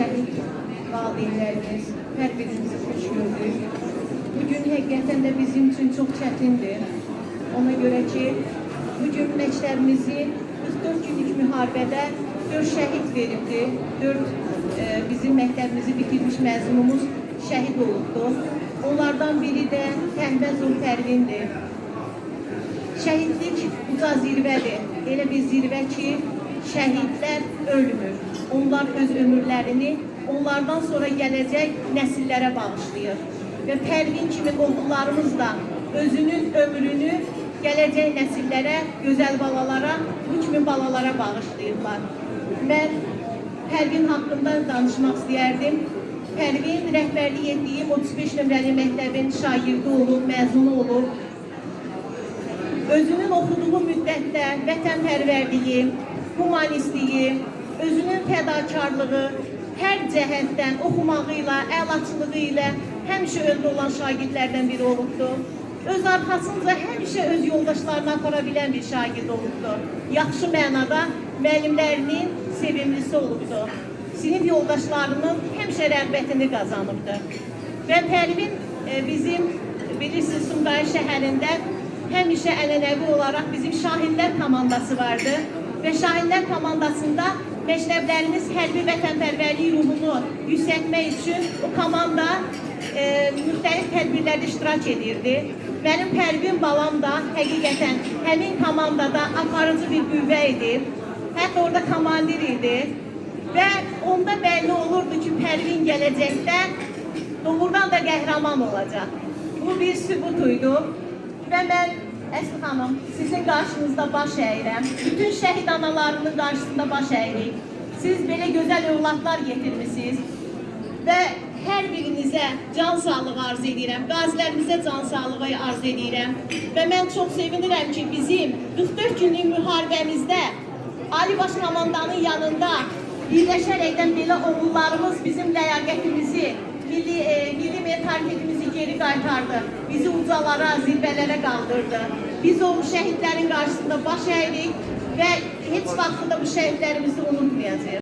şəhid valideynlərimiz, hər birinizi xoş gördük. Bugün həqiqətən də bizim üçün çox çətindir. Ona görə ki, bugün məktəbimizi 44 günlük müharibədə 4 şəhid veribdi. 4 e, bizim məktəbimizi bitirmiş məzunumuz şəhid olubdu. Onlardan biri də Təhbəzov Pərvindir. Şəhidlik uca zirvədir. Elə bir zirvə ki, şəhidlər ölmür. Onlar öz ömürlərini onlardan sonra gələcək nəsillərə bağışlayır. Və Pərvin kimi qohumlarımız da özünün ömrünü gələcək nəsillərə, gözəl balalara, bu kimi balalara bağışlayırlar. Mən Pərvin haqqında danışmaq istəyərdim. Pərvin rəhbərlik etdiyi 35 nömrəli məktəbin şagirdi olub, məzunu olub. Özünün oxuduğu müddətdə vətənpərvərliyi, humanistliyi, özünün fədakarlığı hər cəhətdən oxumağı ilə, əlaçılığı ilə həmişə öndə olan şagirdlərdən biri olubdur. Öz arxasınca həmişə öz yoldaşlarını apara bilən bir şagird olubdur. Yaxşı mənada müəllimlərinin sevimlisi olubdur. Sinif yoldaşlarının həmişə rəğbətini qazanıbdır. Və Pərvin e, bizim bilirsiniz Sumqayıt şəhərində həmişə ənənəvi olaraq bizim Şahinlər komandası vardı və Şahinlər komandasında məktəblərimiz hərbi vətənpərvərlik ruhunu yüksəltmək üçün o komanda e, müxtəlif tədbirlərdə iştirak edirdi. Mənim Pərvin balam da həqiqətən həmin komandada aparıcı bir qüvvə idi. Hətta orada komandir idi. Və onda bəlli olurdu ki, Pərvin gələcəkdə doğrudan da qəhrəman olacaq. Bu bir sübutuydu. Və mən Əsli xanım, sizin qarşınızda baş əyirəm. Bütün şəhid analarının qarşısında baş əyirik. Siz belə gözəl övladlar getirmisiniz. Və hər birinizə can sağlığı arz edirəm. Qazilərimizə can sağlığı arz edirəm. Və mən çox sevinirəm ki, bizim 44 günlük müharibəmizdə Ali Baş Komandanın yanında birləşərəkdən belə oğullarımız bizim mentalitetimizi geri qaytardı. Bizi ucalara, zirvələrə qaldırdı. Biz o şəhidlərin qarşısında baş əyirik və heç vaxt da bu şəhidlərimizi unutmayacağıq.